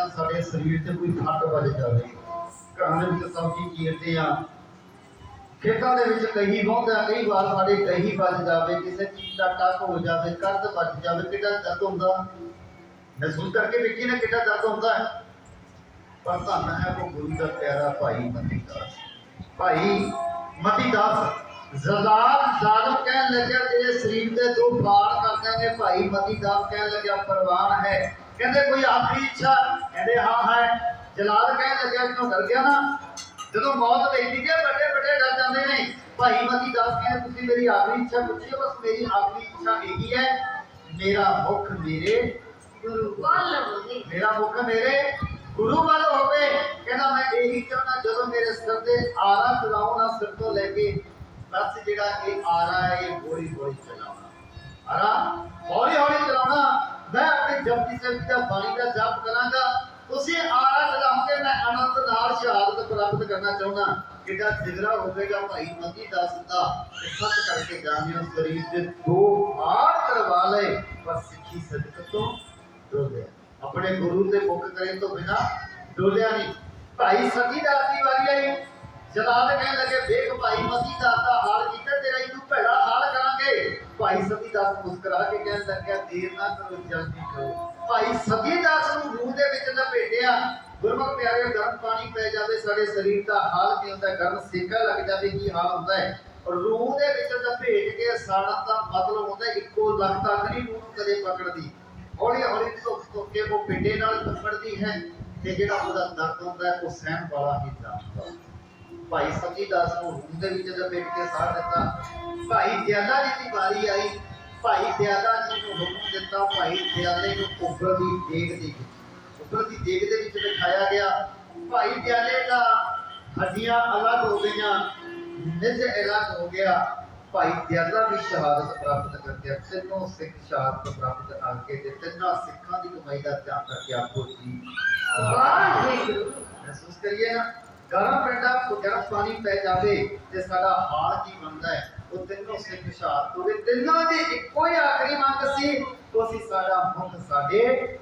ਕਰਦਿਆਂ ਸਾਡੇ ਸਰੀਰ ਤੇ ਕੋਈ ਫੱਟ ਵੱਜ ਜਾਵੇ। ਘਰਾਂ ਦੇ ਵਿੱਚ ਸਬਜ਼ੀ ਚੀਰਦੇ ਆ ਖੇਤਾਂ ਦੇ ਵਿੱਚ ਕਹੀ ਬਹੁਤਾ, ਕਈ ਵਾਰ ਸਾਡੇ ਕਹੀ ਵੱਜ ਜਾਵੇ, ਕਿਸੇ ਚੀਜ਼ ਦਾ ਟੱਕ ਹੋ ਜਾਵੇ ਕਰਦ ਵੱਜ ਜਾਵੇ, ਕਿੱਡਾ ਦਰਦ ਹੁੰਦਾ। ਮਹਿਸੂਸ ਕਰਕੇ ਵੇਖੀ ਨਾ ਕਿੱਡਾ ਦਰਦ ਹੁੰਦਾ ਹੈ। ਪਰ ਧੰਨ ਹੈ ਉਹ ਗੁਰੂ ਦਾ ਪਿਆਰਾ ਭਾਈ ਮਤੀਦਾਸ। ਭਾਈ ਮਤੀਦਾਸ ਜ਼ਲਾਲ ਜ਼ਾਲਮ ਕਹਿਣ ਲੱਗਿਆ, ਤੇਰੇ ਸਰੀਰ ਦੇ ਦੋ ਫਾੜ ਕਰ ਦਿਆਂਗੇ। ਭਾਈ ਮਤੀਦਾਸ ਕਹਿਣ ਲੱਗਿਆ ਪ੍ਰਵਾਨ ਹੈ। ਕਹਿੰਦੇ ਕੋਈ ਆਖਰੀ ਇੱਛਾ ਕਹਿੰਦੇ ਹਾਂ ਹੈ। ਜਲਾਲ ਕਹਿਣ ਲੱਗਿਆ ਕਿਉਂ ਡਰ ਗਿਆ ਨਾ। ਜਦੋਂ ਮੌਤ ਵੇਖਦੀ ਹੈ ਵੱਡੇ ਵੱਡੇ ਡਰ ਜਾਂਦੇ ਨੇ ਭਾਈ ਮਤੀਦਾਸ ਕਹਿੰਦੇ ਤੁਸੀਂ ਮੇਰੀ ਆਖਰੀ ਇੱਛਾ ਪੁੱਛੀ ਬਸ ਮੇਰੀ ਆਖਰੀ ਇੱਛਾ ਇਹੀ ਹੈ ਮੇਰਾ ਮੁਖ ਮੇਰੇ ਗੁਰੂ ਵੱਲ ਹੋਵੇ। ਮੇਰਾ ਮੁਖ ਮੇਰੇ ਗੁਰੂ ਵੱਲ ਹੋਵੇ। ਕਹਿੰਦਾ ਮੈਂ ਇਹੀ ਚਾਹੁੰਦਾ ਜਦੋਂ ਮੇਰੇ ਸਿਰ ਤੇ ਆਰਾ ਚਲਾਉਣਾ ਸਿਰ ਤੋਂ ਲੈ ਕੇ ਬਸ ਜਿਹੜਾ ਇਹ ਆਰਾ ਹੈ ਇਹ ਹੌਲੀ ਹੌਲੀ ਚਲਾਉਣਾ। ਆਰਾ ਹੌਲੀ ਹੌਲੀ ਚਲਾਉਣਾ। ਮੈਂ ਆਪਣੇ ਜਪਜੀ ਸਾਹਿਬ ਦਾ ਬਾਣੀ ਦਾ ਜਪ ਕਰਾਂਗਾ। ਤੁਸੀਂ ਆਰਾ ਚਲਾਉਂਗੇ ਮੈਂ ਆਨੰਦ ਨਾਲ ਸ਼ਹਾਦਤ ਪ੍ਰਾਪਤ ਕਰਨਾ ਚਾਹੁੰਦਾ ਕਿੱਡਾ ਜਿਗਰਾ ਹੋਵੇਗਾ ਭਾਈ ਮਤੀ ਦਾਸ ਦਾ ਇਹ ਕਰਕੇ ਜਾਣਿਓ ਸਰੀਰ ਦੇ ਦੋ ਹਾਰ ਕਰਵਾ ਲਏ, ਪਰ ਸਿੱਖੀ ਸਦਕ ਤੋਂ ਡੋਲਿਆ। ਆਪਣੇ ਗੁਰੂ ਦੇ ਮੁਖ ਕਰੇ ਤੋਂ ਬਿਨਾ ਡੋਲਿਆ ਨਹੀਂ। ਭਾਈ ਸਤੀ ਦਾਸ ਦੀ ਵਾਰੀ ਆਈ। ਜਲਾਲ ਕਹਿਣ ਲੱਗੇ ਵੇਖ ਭਾਈ ਮਤੀ ਦਾਸ ਦਾ ਹਾਲ ਕੀਤਾ ਭਾਈ ਸਤੀ ਦਾਸ ਮੁਸਕਰਾ ਕੇ ਕਹਿਣ ਲੱਗਿਆ, ਦੇਰ ਨਾ ਕਰੋ, ਜਲਦੀ ਕਰੋ। ਭਾਈ ਸਤੀ ਦਾਸ ਨੂੰ ਮੂੰਹ ਦੇ ਵਿੱਚ ਲਪੇਟਿਆ ਗੁਰਮੁਖ ਪਿਆਰੇ, ਗਰਮ ਪਾਣੀ ਪੈ ਜਾਵੇ, ਸਾਡੇ ਸਰੀਰ ਦਾ ਹਾਲ ਕੀ ਹੁੰਦਾ? ਹੈ? ਗਰਮ ਸੇਕਾ ਲੱਗ ਜਾਵੇ, ਕੀ ਹਾਲ ਹੁੰਦਾ ਹੈ? ਔਰ ਰੂਹ ਦੇ ਵਿੱਚ ਲਪੇਟ ਕੇ ਸਾੜਨ ਦਾ ਮਤਲਬ ਹੁੰਦਾ ਹੈ, ਇੱਕੋ ਲੱਖ ਤੱਕ ਨਹੀਂ ਰੂਹ ਨੂੰ ਕਦੇ ਪਕੜਦੀ। ਹੌਲੀ ਹੌਲੀ ਧੁੱਪ ਧੁੱਪ ਕੇ ਉਹ ਪਿੰਡੇ ਨਾਲ ਪਕੜਦੀ ਹੈ ਤੇ ਜਿਹੜਾ ਉਹਦਾ ਦਰਦ ਹੁੰਦਾ ਹੈ, ਉਹ ਸਹਿਣ ਵਾਲਾ ਹੀ ਜਾਣਦਾ ਭਾਈ ਸਤੀ ਦਾਸ ਨੂੰ ਰੂਹ ਦੇ ਵਿੱਚ ਲਪੇਟ ਕੇ ਸਾੜ ਦਿੱਤਾ। ਭਾਈ ਦਿਆਲਾ ਜੀ ਦੀ ਵਾਰੀ ਆਈ। ਭਾਈ ਦਿਆਲਾ ਜੀ ਨੂੰ ਹੁਕਮ ਦਿੱਤਾ ਭਾਈ ਦਿਆਲੇ ਨੂੰ ਉੱਪਰ ਦੀ ਦੇਗ ਦੀ ਉੱਪਰ ਦੀ ਦੇਗ ਦੇ ਵਿੱਚ ਦਿਖਾਇਆ ਗਿਆ। ਭਾਈ ਦਿਆਲੇ ਦਾ ਹੱਡੀਆਂ ਅਲੱਗ ਹੋ ਗਈਆਂ ਨਿਜ ਅਲੱਗ ਹੋ ਗਿਆ। ਭਾਈ ਦਿਆਲਾ ਵੀ ਸ਼ਹਾਦਤ ਪ੍ਰਾਪਤ ਕਰਕੇ ਤਿੰਨੋਂ ਸਿੱਖ ਸ਼ਹਾਦਤ ਪ੍ਰਾਪਤ ਕਰਕੇ ਤੇ ਤਿੰਨਾਂ ਸਿੱਖਾਂ ਦੀ ਕਮਾਈ ਦਾ ਧਿਆਨ ਕਰਕੇ ਆਪੋ ਜੀ ਵਾਹਿਗੁਰੂ। ਮਹਿਸੂਸ ਕਰੀਏ ਨਾ। ਗਰਮ ਪਿੰਡਾ ਗਰਮ ਪਾਣੀ ਪੈ ਜਾਵੇ ਤੇ ਸਾਡਾ ਹਾਲ ਕੀ ਬਣਦਾ ਹੈ, ਉਹ ਤਿੰਨੋਂ ਸਿੱਖ ਸ਼ਹਾਦਤ ਹੋਵੇ ਤਿੰਨਾਂ ਦੀ ਇੱਕੋ ਹੀ ਆਖਰੀ ਮੰਗ ਸੀ, ਉਹ ਸੀ ਸਾਡਾ ਮੁਖ ਸਾਡੇ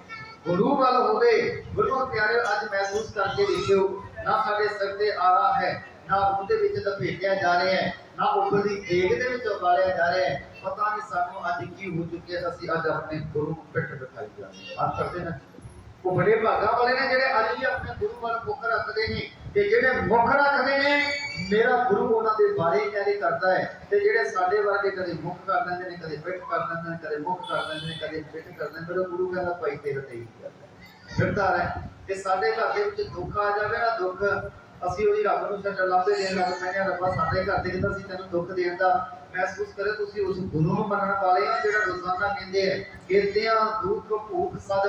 ਗੁਰੂ ਵੱਲ ਹੋਵੇ। ਗੁਰੂ ਪਿਆਰੇ ਅੱਜ ਮਹਿਸੂਸ ਕਰਕੇ ਦੇਖਿਓ, ਨਾ ਸਾਡੇ ਸਿਰ ਤੇ ਆਰਾ ਹੈ, ਨਾ ਉਹਦੇ ਵਿੱਚ ਲਪੇਟਿਆ ਜਾ ਰਿਹਾ ਹੈ, ਨਾ ਉੱਪਰ ਦੀ ਦੇਗ ਦੇ ਵਿੱਚ ਉਬਾਲਿਆ ਜਾ ਰਿਹਾ ਹੈ। ਪਤਾ ਨਹੀਂ ਸਾਨੂੰ ਅੱਜ ਕੀ ਹੋ ਚੁੱਕਿਆ ਅਸੀਂ ਅੱਜ ਆਪਣੇ ਗੁਰੂ ਨੂੰ ਪਿੱਠ ਦਿਖਾਈ ਜਾਂਦੇ ਹਾਂ। ਕਰਦੇ ਨਾ। ਉਹ ਬੜੇ ਭਾਗਾਂ ਵਾਲੇ ਨੇ ਜਿਹੜੇ ਅੱਜ ਵੀ ਆਪਣੇ ਗੁਰੂ ਵੱਲ ਮੁੱਖ ਰੱਖਦੇ ਨੇ। ਤੇ ਜਿਹੜੇ ਮੁੱਖ ਰੱਖਦੇ ਨੇ, ਮੇਰਾ ਗੁਰੂ ਉਹਨਾਂ ਦੇ ਬਾਰੇ ਕਹਿ ਕਰਦਾ ਹੈ ਤੇ ਜਿਹੜੇ ਸਾਡੇ ਵਰਗੇ ਕਦੇ ਮੁੱਖ ਕਰ ਦਿੰਦੇ ਨੇ, ਕਦੇ ਪਿੱਠ ਕਰ ਦਿੰਦੇ ਨੇ, ਕਦੇ ਮੁੱਖ ਕਰ ਦਿੰਦੇ ਨੇ, ਕਦੇ ਪਿੱਠ ਕਰ ਦਿੰਦੇ ਮੇਰਾ ਗੁਰੂ ਕਹਿੰਦਾ, ਭਾਈ, ਤੇਰਾ ਤੇ ਹੀ ਕਰਦਾ ਹੈ। ਤੇ ਸਾਡੇ ਘਰ ਦੇ ਵਿੱਚ ਦੁੱਖ ਆ ਜਾਵੇ ਨਾ, ਦੁੱਖ ਅਸੀਂ ਉਹਦੀ ਰੱਬ ਨੂੰ ਛੱਡ ਲੱਭੇ ਦੇਣ ਲੱਗ ਪੈਂਦੇ ਰੱਬਾ ਸਾਡੇ ਘਰ ਦੇ ਕਿਦਾਂ ਅਸੀਂ ਤੈਨੂੰ ਦੁੱਖ ਦੇਣ ਦਾ ਮਹਿਸੂਸ ਕਰੇ, ਤੁਸੀਂ ਉਸ ਗੁਰੂ ਨੂੰ ਮੰਨਣ ਵਾਲੇ ਆ ਜਿਹੜਾ ਰੋਜ਼ਾਨਾ ਕਹਿੰਦੇ ਆ ਕਿਰਤਿਆਂ ਦੁੱਖ, ਭੂਖ ਸਦ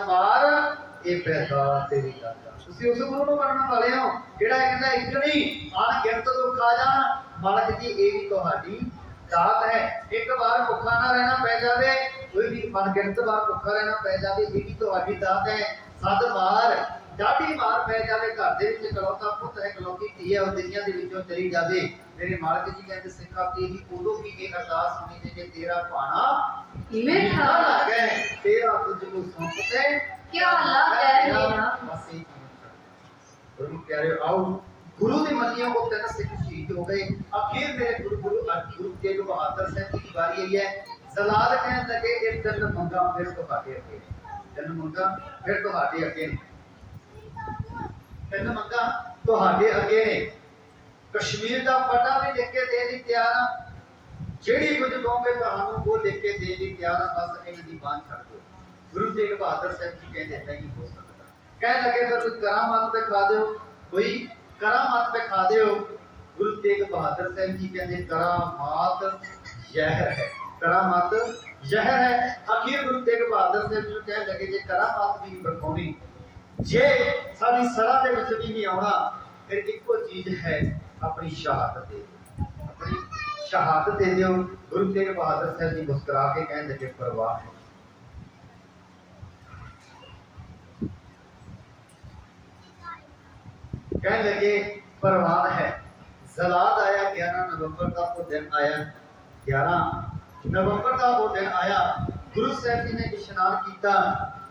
ਇਹ ਪੈਦਾ ਤੇਰੀ ਦਾਤਾ ਤੁਸੀਂ ਉਸ ਗੁਰੂ ਨੂੰ ਮੰਨਣ ਵਾਲੇ ਹੋ ਜਿਹੜਾ ਕਹਿੰਦਾ ਇੱਕ ਨਹੀਂ ਅਣਗਿਣਤ ਦੁੱਖ ਆ ਜਾਣ ਮਾਲਕ ਜੀ ਇਹ ਵੀ ਤੁਹਾਡੀ ਦਾਤ ਹੈ। ਇੱਕ ਵਾਰ ਭੁੱਖਾ ਨਾ ਰਹਿਣਾ ਪੈ ਜਾਵੇ ਕੋਈ ਵੀ ਅਣਗਿਣਤ ਵਾਰ ਭੁੱਖਾ ਰਹਿਣਾ ਪੈ ਜਾਵੇ ਇਹ ਵੀ ਤੁਹਾਡੀ ਦਾਤ ਹੈ। ਸਦ ਮਾਰ ਡਾਢੀ ਮਾਰ ਪੈ ਜਾਵੇ ਘਰ ਦੇ ਵਿੱਚ ਕਲੌਤਾ ਪੁੱਤ ਹੈ ਕਲੌਤੀ ਧੀ ਹੈ ਉਹ ਦੁਨੀਆ ਦੇ ਵਿੱਚੋਂ ਚਲੀ ਜਾਵੇ। ਮੇਰੇ ਮਾਲਕ ਜੀ ਕਹਿੰਦੇ ਸਿੱਖਾ ਤੇਰੀ ਉਦੋਂ ਵੀ ਇਹ ਅਰਦਾਸ ਹੋਣੀ ਜੇ ਕਿ ਤੇਰਾ ਪਾਣਾ ਮਿੱਠਾ ਨਾ ਲੱਗੇ ਤੇਰਾ ਤੁਝ ਨੂੰ ਸੌਂਪਤੇ ਕਿਆ ਲੱਗੈ ਮੇਰਾ ਬਸ ਗੁਰੂ ਪਿਆਰੇ ਆਓ ਗੁਰੂ ਦੀ ਮੰਨਿਓ ਉਹ ਤਿੰਨ ਸਿੱਖ ਸ਼ਹੀਦ ਹੋ ਗਏ ਅਖੀਰ ਮੇਰੇ ਗੁਰੂ ਗੁਰੂ ਅਰਜਨ ਗੁਰੂ ਤੇਗ ਬਹਾਦਰ ਸਾਹਿਬ ਜੀ ਦੀ ਵਾਰੀ ਆਈ ਹੈ ਜ਼ਲਾਲ ਕਹਿਣ ਲੱਗੇ ਇਹ ਤਿੰਨ ਮੰਗਾ ਫਿਰ ਤੁਹਾਡੇ ਅੱਗੇ ਤਿੰਨ ਮੰਗਾ ਫਿਰ ਤੁਹਾਡੇ ਅੱਗੇ ਨੇ ਤਿੰਨ ਮੰਗਾ ਤੁਹਾਡੇ ਅੱਗੇ ਨੇ ਕਸ਼ਮੀਰ ਦਾ ਪਟਾ ਵੀ ਲਿਖ ਕੇ ਦੇ ਲਈ ਤਿਆਰ ਆ ਜਿਹੜੀ ਕੁਝ ਕਹੋਗੇ ਤੁਹਾਨੂੰ ਉਹ ਲਿਖ ਕੇ ਦੇ ਲਈ ਤਿਆਰ ਆ ਬਸ ਇਹਨਾਂ ਦੀ ਬਾਤ ਛੱਡ ਦਿਓ ਗੁਰੂ ਤੇਗ ਬਹਾਦਰ ਸਾਹਿਬ ਜੀ ਕਹਿੰਦੇ ਨਹੀਂ ਹੋ ਸਕਦਾ ਕਹਿ ਲੱਗੇ, ਫਿਰ ਕੋਈ ਕਰਾਮਾਤ ਦਿਖਾ ਦਿਓ। ਕੋਈ ਕਰਾਮਾਤ ਦਿਖਾ ਦਿਓ। ਗੁਰੂ ਤੇਗ ਬਹਾਦਰ ਸਾਹਿਬ ਜੀ ਕਹਿੰਦੇ ਕਰਾਮਾਤ ਜ਼ਹਿਰ ਹੈ। ਕਰਾਮਾਤ ਜ਼ਹਿਰ ਹੈ। ਅਖੀਰ ਗੁਰੂ ਤੇਗ ਬਹਾਦਰ ਸਾਹਿਬ ਜੀ ਨੂੰ ਕਹਿਣ ਜੇ ਕਰਾਮਾਤ ਵੀ ਨਹੀਂ ਜੇ ਸਾਡੀ ਸੜਾ ਦੇ ਵਿੱਚ ਵੀ ਨਹੀਂ ਆਉਣਾ, ਫਿਰ ਇੱਕੋ ਚੀਜ਼ ਹੈ, ਆਪਣੀ ਸ਼ਹਾਦਤ ਦੇ ਆਪਣੀ ਸ਼ਹਾਦਤ ਦੇ ਦਿਓ। ਗੁਰੂ ਤੇਗ ਬਹਾਦਰ ਸਾਹਿਬ ਜੀ ਮੁਸਕਰਾ ਕੇ ਕਹਿਣ ਲੱਗੇ, ਪਰਵਾਹ ਹੈ ਕਹਿਣ ਲੱਗੇ ਪਰਵਾਨ ਹੈ। ਜ਼ਲਾਦ ਆਇਆ 11 ਨਵੰਬਰ ਦਾ ਉਹ ਦਿਨ ਆਇਆ 11 ਨਵੰਬਰ ਦਾ ਉਹ ਦਿਨ ਆਇਆ, ਗੁਰੂ ਸਾਹਿਬ ਜੀ ਨੇ ਇਸ਼ਨਾਨ ਕੀਤਾ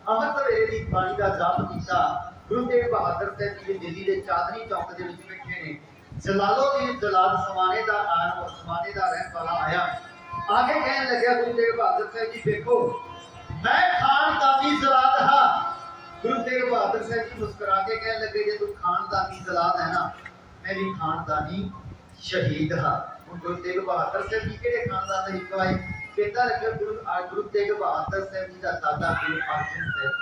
ਅੰਮ੍ਰਿਤ ਵੇਲੇ ਦੀ ਬਾਣੀ ਦਾ ਜਪ ਕੀਤਾ। ਗੁਰੂ ਤੇਗ ਬਹਾਦਰ ਸਾਹਿਬ ਜੀ ਦਿੱਲੀ ਦੇ ਚਾਂਦਨੀ ਚੌਕ ਦੇ ਵਿੱਚ ਬੈਠੇ ਨੇ। ਜਲਾਲੋ ਜਲਾਲ ਸਮਾਨੇ ਦਾ ਆਨ ਸਮਾਨੇ ਦਾ ਰਹਿਣ ਵਾਲਾ ਆਇਆ। ਆ ਕਹਿਣ ਲੱਗਿਆ, ਗੁਰੂ ਤੇਗ ਬਹਾਦਰ ਸਾਹਿਬ ਜੀ ਵੇਖੋ ਮੈਂ ਖਾਨਦਾਨੀ ਜ਼ਲਾਦ ਹਾਂ। ਗੁਰੂ ਤੇਗ ਬਹਾਦਰ ਸਾਹਿਬ ਜੀ ਮੁਸਕਰਾ ਕੇ ਕਹਿਣ ਲੱਗੇ ਜੇ ਨਾ ਮੈਂ ਵੀ ਖਾਨਦਾਨੀ ਸ਼ਹੀਦ ਹਾਂ। ਹੁਣ ਗੁਰੂ ਤੇਗ ਬਹਾਦਰ ਸਾਹਿਬ ਜੀ ਕਿਹੜੇ ਖਾਨਦਾਨ ਦੇ ਵਿੱਚੋਂ ਆਏ ਪਿਤਾ ਰੱਖਿਆ ਗੁਰੂ, ਆ ਗੁਰੂ ਤੇਗ ਬਹਾਦਰ ਸਾਹਿਬ ਜੀ ਦਾ ਦਾਦਾ ਗੁਰੂ ਅਰਜਨ ਸਾਹਿਬ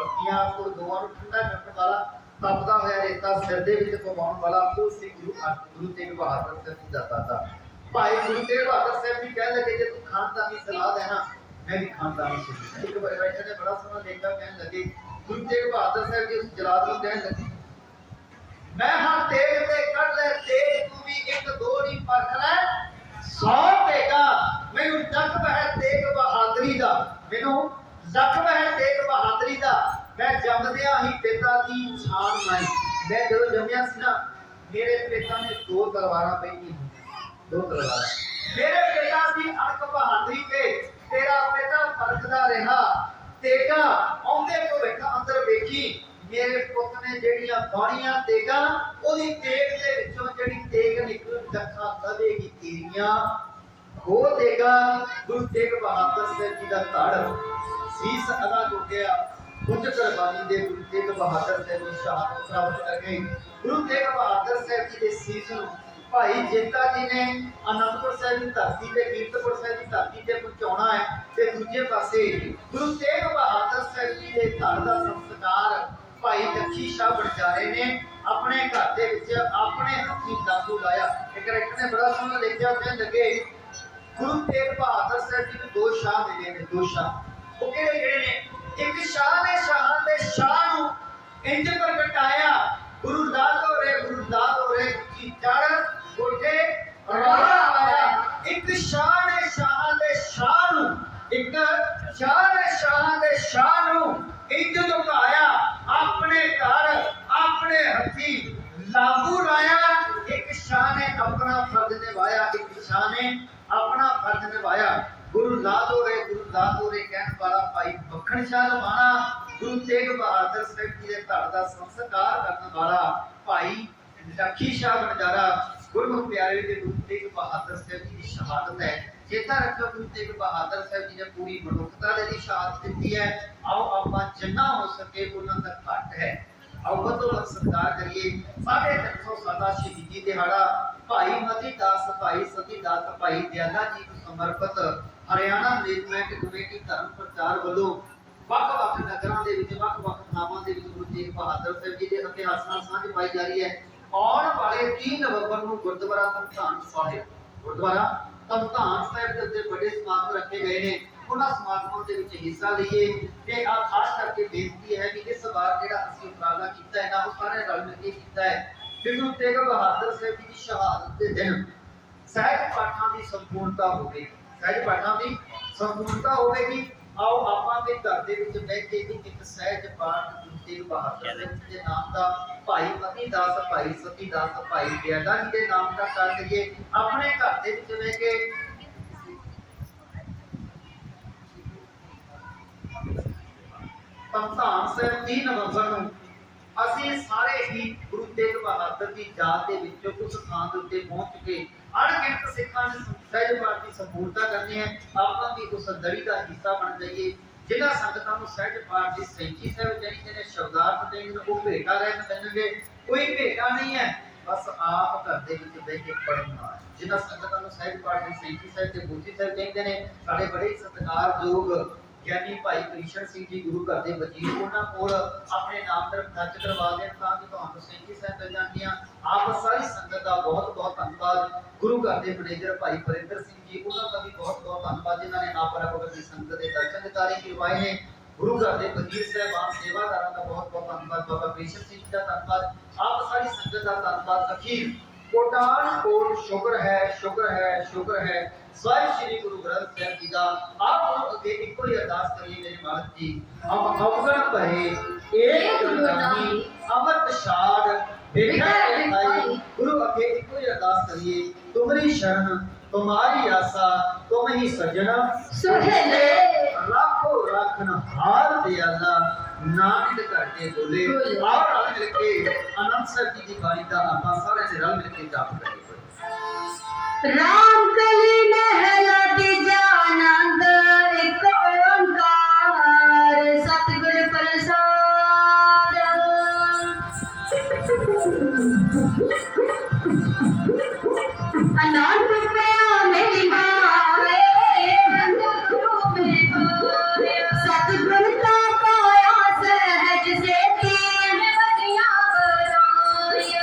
ਬੱਤੀਆਂ ਕੋ ਦੋਵਾਂ ਨੂੰ ਠੰਡਾ ਕਰਨ ਵਾਲਾ, ਤਪਦਾ ਹੋਇਆ ਰੇਤਾ ਸਿਰ ਦੇ ਵਿੱਚ ਪਵਾਉਣ ਵਾਲਾ, ਉਹ ਸੀ ਗੁਰੂ ਅਰ- ਗੁਰੂ ਤੇਗ ਬਹਾਦਰ ਸਾਹਿਬ ਜੀ ਦਾ ਦਾਦਾ। ਭਾਈ ਗੁਰੂ ਤੇਗ ਬਹਾਦਰ ਸਾਹਿਬ ਜੀ ਕਹਿਣ ਲੱਗੇ, ਜੇ ਤੂੰ ਖਾਨਦਾਨੀ ਸਲਾਹ ਹੈ ਨਾ ਮੈਂ ਵੀ ਖਾਨਦਾਨੀ ਸ਼ਹੀਦ ਹਾਂ। ਇੱਕ ਵਾਰ ਬੈਠੇ ਨੇ, ਬੜਾ ਸੋਹਣਾ ਲੇਖਾ ਕਹਿਣ ਲੱਗੇ, ਗੁਰੂ ਤੇਗ ਬਹਾਦਰ ਸਾਹਿਬ ਜੀ ਉਸ ਜਲਾਦ ਨੂੰ ਕਹਿਣ ਲੱਗੇ ਮੈਂ ਹਾਂ ਤੇਗ ਤੇ ਕੱਢ ਲੈ, ਤੇਗ ਤੂੰ ਵੀ ਇੱਕ ਦੋ ਨਹੀਂ ਪਰਖ ਲੈ। ਸੌ ਤੇਗਾ, ਮੈਨੂੰ ਜ਼ਖਮ ਹੈ ਤੇਗ ਬਹਾਦਰੀ ਦਾ। ਮੈਨੂੰ ਜ਼ਖਮ ਹੈ ਤੇਗ ਬਹਾਦਰੀ ਦਾ। ਮੈਂ ਜੰਮਦਿਆਂ ਹੀ ਪਿਤਾ ਦੀ ਛਾਣ ਮਾਈ ਮੈਂ ਜਦੋਂ ਜੰਮਿਆ ਸੀ ਨਾ, ਮੇਰੇ ਪਿਤਾ ਨੇ ਦੋ ਤਲਵਾਰਾਂ ਪਹਿਨੀ ਦੋ ਤਲਵਾਰਾਂ। ਮੇਰੇ ਪਿਤਾ ਦੀ ਅਣਖ ਬਹਾਦਰੀ ਤੇ ਤੇਰਾ ਪਿਤਾ ਪਰਖਦਾ ਰਿਹਾ। ਤੇਗਾ ਆਉਂਦੇ ਭਵਿੱਖ ਅੰਦਰ ਵੇਖੀ। ਮੇਰੇ ਪੁੱਤ ਨੇ ਜਿਹੜੀਆਂ ਬਾਣੀਆਂ ਤੇਗਾ, ਉਹਦੀ ਤੇਗ ਦੇ ਵਿੱਚੋਂ ਜਿਹੜੀ ਤੇਗ ਨਿਕਲ ਦੱਖਾਂ ਕਵੇਗੀ ਤੇਰੀਆਂ। ਹੋ ਤੇਗਾ, ਗੁਰੂ ਤੇਗ ਬਹਾਦਰ ਸਾਹਿਬ ਜੀ ਦਾ ਧੜ। ਸੀਸ ਅਦਾ ਹੋ ਕੁਝ ਕੁਰਬਾਨੀ ਦੇ ਗੁਰੂ ਤੇਗ ਬਹਾਦਰ ਸਾਹਿਬ ਦੀ ਸ਼ਹਾਦਤ ਪ੍ਰਾਪਤ ਕਰ ਗਏ ਗੁਰੂ ਤੇਗ ਬਹਾਦਰ ਸਾਹਿਬ ਜੀ ਦੇ ਸੀਸ ਨੂੰ ਭਾਈ ਜੇਤਾ ਜੀ ਨੇ ਅਨੰਦਪੁਰ ਸਾਹਿਬ ਦੀ ਧਰਤੀ ਤੇ, ਕੀਰਤਪੁਰ ਸਾਹਿਬ ਦੀ ਧਰਤੀ ਤੇ ਪਹੁੰਚਾਉਣਾ ਹੈ ਤੇ ਦੂਜੇ ਪਾਸੇ ਗੁਰੂ ਤੇਗ ਬਹਾਦਰ ਸਾਹਿਬ ਜੀ ਦੇ ਧੜ ਦਾ ਸੰਸਕਾਰ ਭਾਈ ਲੱਖੀ ਸ਼ਾਹ ਬੜਜਾਰੇ ਨੇ ਆਪਣੇ ਘਰ ਦੇ ਵਿੱਚ ਆਪਣੇ ਹੱਥੀਂ ਦਾਦੂ ਲਾਇਆ। ਇੱਕ ਰੈਕਟ ਨੇ, ਬੜਾ ਸੋਹਣਾ ਲਿਖਿਆ ਕਹਿਣ ਲੱਗੇ ਗੁਰੂ ਤੇਗ ਬਹਾਦਰ ਸਾਹਿਬ ਜੀ ਨੂੰ ਦੋ ਸ਼ਾਹ ਮਿਲੇ ਨੇ, ਦੋ ਸ਼ਾਹ। ਉਹ ਕਿਹੜੇ ਕਿਹੜੇ ਨੇ? ਇੱਕ ਸ਼ਾਹ ਨੇ, ਸ਼ਾਹਾਂ ਦੇ ਸ਼ਾਹ ਨੂੰ ਇੰਜ ਪ੍ਰਗਟਾਇਆ। ਗੁਰੂ ਦਾਦੋ ਰੇ ਗੁਰੂ ਦਾਦੋ ਰੇ ਕੀ ਚੜ ਗੋਠੇ ਰੌਲਾ ਆਇਆ। ਇੱਕ ਸ਼ਾਹ ਨੇ, ਸ਼ਾਹਾਂ ਦੇ ਸ਼ਾਹ ਨੂੰ, ਇੱਕ ਸ਼ਾਹ ਨੇ, ਸ਼ਾਹਾਂ ਦੇ ਸ਼ਾਹ ਨੂੰ ਇੰਜ ਝੁਕਾਇਆ। ਪਿਆਰੇ ਦੇ ਗੁਰੂ ਤੇਗ ਬਹਾਦਰ ਸਾਹਿਬ ਜੀ ਦੀ ਸ਼ਹਾਦਤ ਹੈ। ਚੇਤਾ ਰੱਖੋ ਗੁਰੂ ਤੇਗ ਬਹਾਦਰ ਸਾਹਿਬ ਜੀ ਨੇ ਪੂਰੀ ਮਨੁੱਖਤਾ ਦੇ ਲਈ ਸ਼ਹਾਦਤ ਦਿੱਤੀ ਹੈ। ਆਓ ਆਪਾਂ ਜਿੰਨਾ ਹੋ ਸਕੇ ਉਹਨਾਂ ਦਾ ਘੱਟ ਹੈ। ਆਓ ਵੱਧੋ ਵੱਧ ਸਤਿਕਾਰ ਕਰੀਏ। ਸਾਡੇ 300 ਸਾਲਾ ਸ਼ਹੀਦੀ ਦਿਹਾੜਾ, ਭਾਈ ਮਤੀ ਦਾਸ, ਭਾਈ ਸਤੀ ਦਾਸ ਭਾਈ ਦਿਆਲਾ ਜੀ ਨੂੰ ਸਮਰਪਿਤ ਹਰਿਆਣਾ ਮੈਨੇਜਮੈਂਟ ਕਮੇਟੀ ਧਰਮ ਪ੍ਰਚਾਰ ਵੱਲੋਂ ਵੱਖ-ਵੱਖ ਨਗਰਾਂ ਦੇ ਵਿੱਚ ਵੱਖ-ਵੱਖ ਥਾਵਾਂ ਦੇ ਵਿੱਚ ਗੁਰੂ ਤੇਗ ਬਹਾਦਰ ਸਾਹਿਬ ਜੀ ਦੇ ਇਤਿਹਾਸ ਨਾਲ ਸਾਂਝ ਪਾਈ ਜਾ ਰਹੀ ਹੈ। ਆਉਣ ਵਾਲੇ 3 ਨਵੰਬਰ ਨੂੰ ਗੁਰਦੁਆਰਾ ਧਮਧਾਨ ਸਾਹਿਬ ਗੁਰਦੁਆਰਾ ਧਮਧਾਨ ਸਾਹਿਬ ਦੇ ਉੱਤੇ ਵੱਡੇ ਸਮਾਗਮ ਰੱਖੇ ਗਏ ਨੇ। ਉਹਨਾਂ ਸਮਾਗਮਾਂ ਦੇ ਵਿੱਚ ਹਿੱਸਾ ਲਈਏ ਤੇ ਆ ਖਾਸ ਕਰਕੇ ਬੇਨਤੀ ਹੈ ਕਿ ਇਸ ਵਾਰ ਜਿਹੜਾ ਅਸੀਂ ਉਪਰਾਲਾ ਕੀਤਾ ਹੈ ਨਾ ਉਹ ਸਾਰੇ ਰਲ ਮਿਲ ਕੇ ਕੀਤਾ ਹੈ। ਗੁਰੂ ਤੇਗ ਬਹਾਦਰ ਸਾਹਿਬ ਜੀ ਦੀ ਸ਼ਹਾਦਤ ਦੇ ਦਿਨ ਸਹਿਜ ਪਾਠਾਂ ਦੀ ਸੰਪੂਰਨਤਾ ਹੋਵੇ। ਸਹਿਜ ਪਾਠਾਂ ਦੀ ਸੰਪੂਰਨਤਾ ਹੋਵੇਗੀ। ਆਓ ਆਪਾਂ ਦੇ ਘਰ ਦੇ ਵਿੱਚ ਬਹਿ ਕੇ ਇੱਕ ਸਹਿਜ ਪਾਠ ਗੁਰੂ ਤੇਗ ਬਹਾਦਰ ਸਾਹਿਬ ਜੀ ਦੇ ਨਾਮ ਦਾ ਭਾਈ ਮਤੀ ਦਾਸ ਭਾਈ ਸਤੀ ਦਾਸ ਭਾਈ ਦਿਆਲਾ ਜੀ ਦੇ ਨਾਮ ਦਾ ਕਰ ਲਈਏ। ਆਪਣੇ ਘਰ ਦੇ ਵਿੱਚ ਬਹਿ ਕੇ ਧੰਨ ਸਾਹਿਬ 3 ਨਵੰਬਰ ਨੂੰ ਅਸੀਂ ਸਾਰੇ ਹੀ ਗੁਰੂ ਤੇਗ ਬਹਾਦਰ ਦੀ ਯਾਦ ਦੇ ਵਿੱਚੋਂ ਉਸ ਥਾਂ ਦੇ ਉੱਤੇ ਪਹੁੰਚ ਚੁੱਕੇ ਅਣਗਿਣਤ ਸਿੱਖਾਂ ਨੇ ਸਹਿਜ ਪਾਠ ਦੀ ਸੰਪੂਰਨਤਾ ਕਰਨੀ ਹੈ। ਆਪਾਂ ਵੀ ਉਸ ਦੜੀ ਦਾ ਹਿੱਸਾ ਬਣ ਜਾਈਏ। ਜਿਨ੍ਹਾਂ ਸੰਗਤਾਂ ਨੂੰ ਸਹਿਜ ਪਾਠ ਦੀ ਸੈਂਚੀ ਸਾਹਿਬ ਚਾਹੀਦੇ ਨੇ ਸ਼ਬਦਾਰਥ ਚਾਹੀਦੇ ਉਹ ਭੇਟਾ ਰਹਿਣ ਦੇਣਗੇ, ਕੋਈ ਭੇਟਾ ਨਹੀਂ ਹੈ, ਬਸ ਆਪ ਘਰ ਦੇ ਵਿੱਚ ਬਹਿ ਕੇ ਪੜ੍ਹਨਾ ਹੈ ਸੰਗਤਾਂ ਨੂੰ ਸਹਿਜ ਪਾਠ ਦੀ ਸੈਂਚੀ ਸਾਹਿਬ ਤੇ ਬੂਟੀ ਸਾਹਿਬ ਚਾਹੀਦੇ ਨੇ, ਸਾਡੇ ਬੜੇ ਸਤਿਕਾਰਯੋਗ ਗਿਆਨੀ ਭਾਈ ਕ੍ਰਿਸ਼ਨ ਸਿੰਘ ਜੀ ਗੁਰੂ ਘਰ ਦੇ ਵਜ਼ੀਰ, ਉਹਨਾਂ ਕੋਲ ਆਪਣੇ ਨਾਮ ਤੇ ਦਰਜ ਕਰਵਾ ਦੇਣ ਤਾਂ ਕਿ ਤੁਹਾਨੂੰ ਸੈਂਚੀ ਸਾਹਿਬ ਮਿਲ ਜਾਣਗੀਆਂ ਆਪ ਸਾਰੀ ਸੰਗਤ ਦਾ ਬਹੁਤ ਬਹੁਤ ਧੰਨਵਾਦ। ਗੁਰੂ ਘਰ ਦੇ ਮੈਨੇਜਰ ਭਾਈ ਪਰਿੰਦਰ ਸਿੰਘ ਜੀ, ਉਹਨਾਂ ਦਾ ਵੀ ਬਹੁਤ ਬਹੁਤ ਧੰਨਵਾਦ, ਜਿਨ੍ਹਾਂ ਨੇ ਆਪਰਾ ਭਗਤ ਦੀ ਸੰਗਤ ਦੇ ਦਰਸ਼ਨ ਦਿਦਾਰੇ ਕਰਵਾਏ ਨੇ। ਗੁਰੂ ਘਰ ਦੇ ਵਜ਼ੀਰ ਸਾਹਿਬਾਨ ਸੇਵਾਦਾਰਾਂ ਦਾ ਬਹੁਤ ਬਹੁਤ ਧੰਨਵਾਦ। ਬਾਬਾ ਕ੍ਰਿਸ਼ਨ ਸਿੰਘ ਜੀ ਦਾ ਧੰਨਵਾਦ। ਆਪ ਸਾਰੀ ਸੰਗਤ ਦਾ ਧੰਨਵਾਦ। ਅਖੀਰ, ਕੋਟਾਨ ਕੋਟ ਸ਼ੁਕਰ ਹੈ ਸ਼ੁਕਰ ਹੈ ਸ਼ੁਕਰ ਹੈ। ਸਵੈ ਸ਼੍ਰੀ ਗੁਰੂ ਗ੍ਰੰਥ ਸਾਹਿਬ ਜੀ ਦਾ ਆਪ ਨੂੰ ਅੱਗੇ ਇੱਕੋ ਹੀ ਅਰਦਾਸ ਕਰੀਏ ਮੇਰੇ ਮਾਲਕ ਜੀ। ਹਮ ਅਵਗਣ ਭਏ ਏਕ ਗੁਰਨਾਮੀ ਅਮਰਤ ਛਾੜ ਵੇਖਿਆ ਏ ਭਾਈ ਗੁਰੂ ਅੱਗੇ ਇੱਕੋ ਹੀ ਅਰਦਾਸ ਕਰੀਏ ਤੁਮਰੀ ਸ਼ਰਨ ਤੁਮਾਰੀ ਆਸਾ ਤੁਮ ਹੀ ਸਜਣਾ ਸੁਹੇਲੇ ਰੱਖੋ ਰੱਖ ਆਖਣ ਹਾਰ ਤੇ ਅੱਲਾ ਹੀ ਕਰਕੇ ਬੋਲੇ। ਆਓ ਰਲ ਮਿਲ ਕੇ ਅਨੰਦ ਸਾਹਿਬ ਜੀ ਦੀ ਬਾਣੀ ਦਾ ਆਪਾਂ ਸਾਰਿਆਂ ਨੇ ਰਲ ਮਿਲ ਕੇ ਜਾਪ ਕਰੀਏ। ਰਾਮ ਕਲੀ ਮਹਿਲਾ I'm not